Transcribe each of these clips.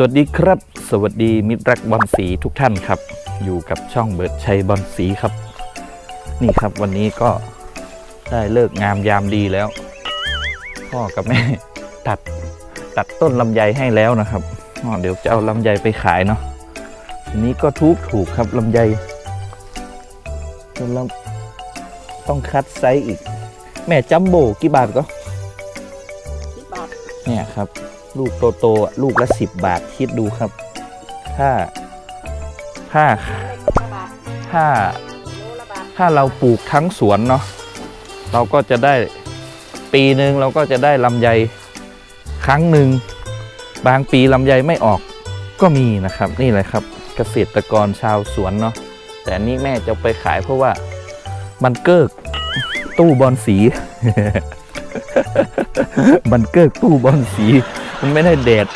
สวัสดีครับ สวัสดีมิตรรักบอลสีทุกท่านครับ อยู่กับช่องเบิร์ดชัยบอลสีครับ นี่ครับวันนี้ก็ได้เลิกงามยามดีแล้ว พ่อกับแม่ตัดตัดต้นลำไยให้แล้วนะครับอ๋อเดี๋ยวจะเอาลำไยไปขายเนาะทีนี้ก็ทุกถูกครับลำไยต้นลำต้องคัดไซส์อีก แม่จัมโบ้กี่บาทก็ สิบบาทเนี่ยครับ ลูกโตๆลูกละสิบบาทคิดดูครับ ถ้าถ้าถ้าถ้าเราปลูกทั้งสวนเนาะเราก็จะได้ปีหนึ่งเราก็จะได้ลำไยครั้งหนึ่งบางปีลำไยไม่ออกก็มีนะครับ นี่แหละครับ เกษตรกรชาวสวนเนาะแต่นนี่แม่จะไปขายเพราะว่ามันเกิกตู้บอลสี มันเกิกตู้บอลสี มันไม่ได้แดด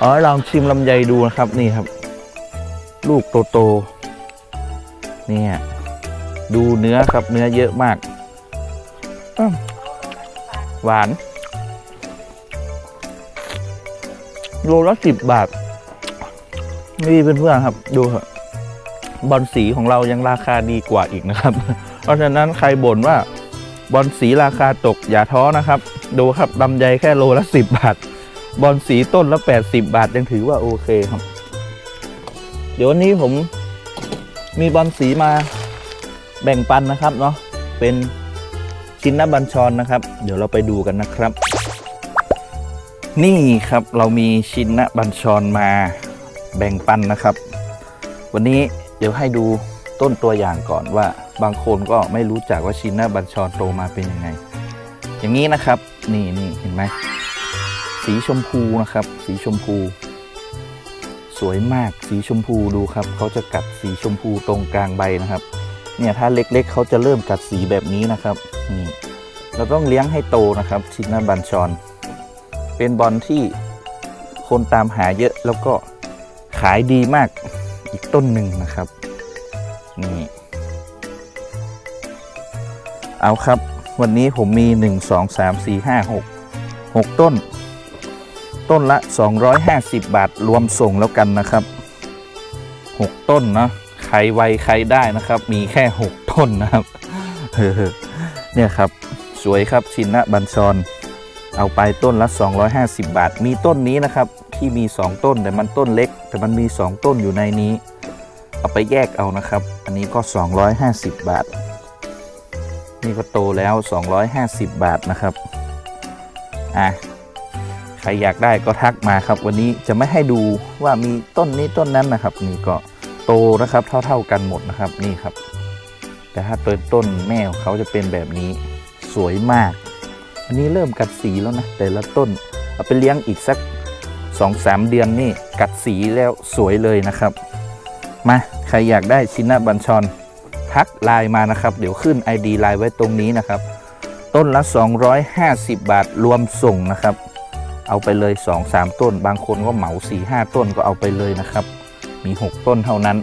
อ๋อลองชิมลำไยดูนะครับนี่ครับ ลูกโตๆเนี่ยดูเนื้อครับเนื้อเยอะมาก หวาน โลละสิบบาทนี่เพื่อนๆครับ ดูเถอะบอลสีของเรายังราคาดีกว่าอีกนะครับ เพราะฉะนั้นใครบ่นว่าบอลสีราคาตกอย่าท้อนะครับ ดูครับลำไยแค่โลละสิบบาท บอลสีต้นละแปดสิบบาทยังถือว่าโอเคครับ เดี๋ยววันนี้ผมมีบอลสีมาแบ่งปันนะครับเนาะเป็นชิ้นนบัญชรนะครับ เดี๋ยวเราไปดูกันนะครับ นี่ครับเรามีชิ้นนบัญชรมาแบ่งปันนะครับ วันนี้เดี๋ยวให้ดูต้นตัวอย่างก่อนว่าบางคนก็ไม่รู้จักว่าชิ้นนบัญชรโตมาเป็นยังไง อย่างนี้นะครับ นี่นี่เห็นไหม สีชมพูนะครับ สีชมพู สวยมากสีชมพูดูครับเขาจะกัดสีชมพูตรงกลางใบนะครับ เนี่ยถ้าเล็กๆเขาจะเริ่มกัดสีแบบนี้นะครับนี่เราต้องเลี้ยงให้โตนะครับชินนาบัญชรเป็นบอลที่คนตามหาเยอะแล้วก็ขายดีมากอีกต้นหนึ่งนะครับนี่เอาครับ วันนี้ผมมี 1 2 3 4 5 6 6 ต้น ต้นละ 250 บาทรวมส่งแล้วกันนะครับ 6 ต้นเนาะใครไวใครได้นะครับ มีแค่ 6 ต้นนะครับเนี่ยครับ สวยครับชินนะบัญชร เอาไปต้นละ 250 บาท มีต้นนี้นะครับ ที่มี 2 ต้นแต่มันต้นเล็ก แต่มันมี 2 ต้นอยู่ในนี้ เอาไปแยกเอานะครับ อันนี้ก็ 250 บาท นี่ก็โตแล้ว 250 บาทนะครับ อะ ครอยากได้ก็ทักมาครับ วันนี้จะไม่ให้ดูว่ามีต้นนี้ต้นนั้นนะครับ นี่ก็โตนะครับเท่า ๆกันหมดนะครับนี่ครับ แต่ถ้าเปิดต้นแม่ของเขาจะเป็นแบบนี้สวยมาก อันนี้เริ่มกัดสีแล้วนะแต่ละต้นเอาไปเลี้ยงอีกสัก2อสเดือนนี่กัดสีแล้วสวยเลยนะครับ มาใครอยากได้ชินะบัญชรทักไลน์มานะครับ เดี๋ยวขึ้น ID ไลน์ไว้ตรงนี้นะครับ ต้นละ 250 บาทรวมส่งนะครับ เอาไปเลย 2-3 ต้น บางคนก็เหมา 4-5 ต้นก็เอาไปเลยนะครับ มี 6 ต้นเท่านั้น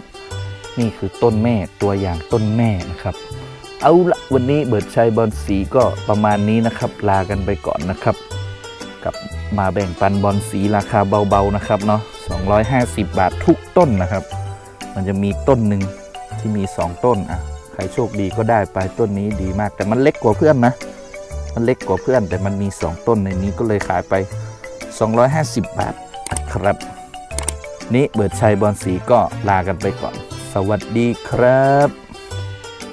นี่คือต้นแม่ตัวอย่างต้นแม่นะครับ เอาละวันนี้เบิร์ดชัยบอลสีก็ประมาณนี้นะครับ ลากันไปก่อนนะครับ กับมาแบ่งปันบอลสีราคาเบาๆนะครับเนาะ250 บาททุกต้นนะครับ มันจะมีต้นหนึ่งที่มี 2 ต้นอะใครโชคดีก็ได้ไปต้นนี้ดีมากแต่มันเล็กกว่าเพื่อนนะ มันเล็กกว่าเพื่อนแต่มันมี 2 ต้นในนี้ก็เลยขายไป 250 บาทครับ นี้เบิดชัยบอลสีก็ลากันไปก่อน สวัสดีครับ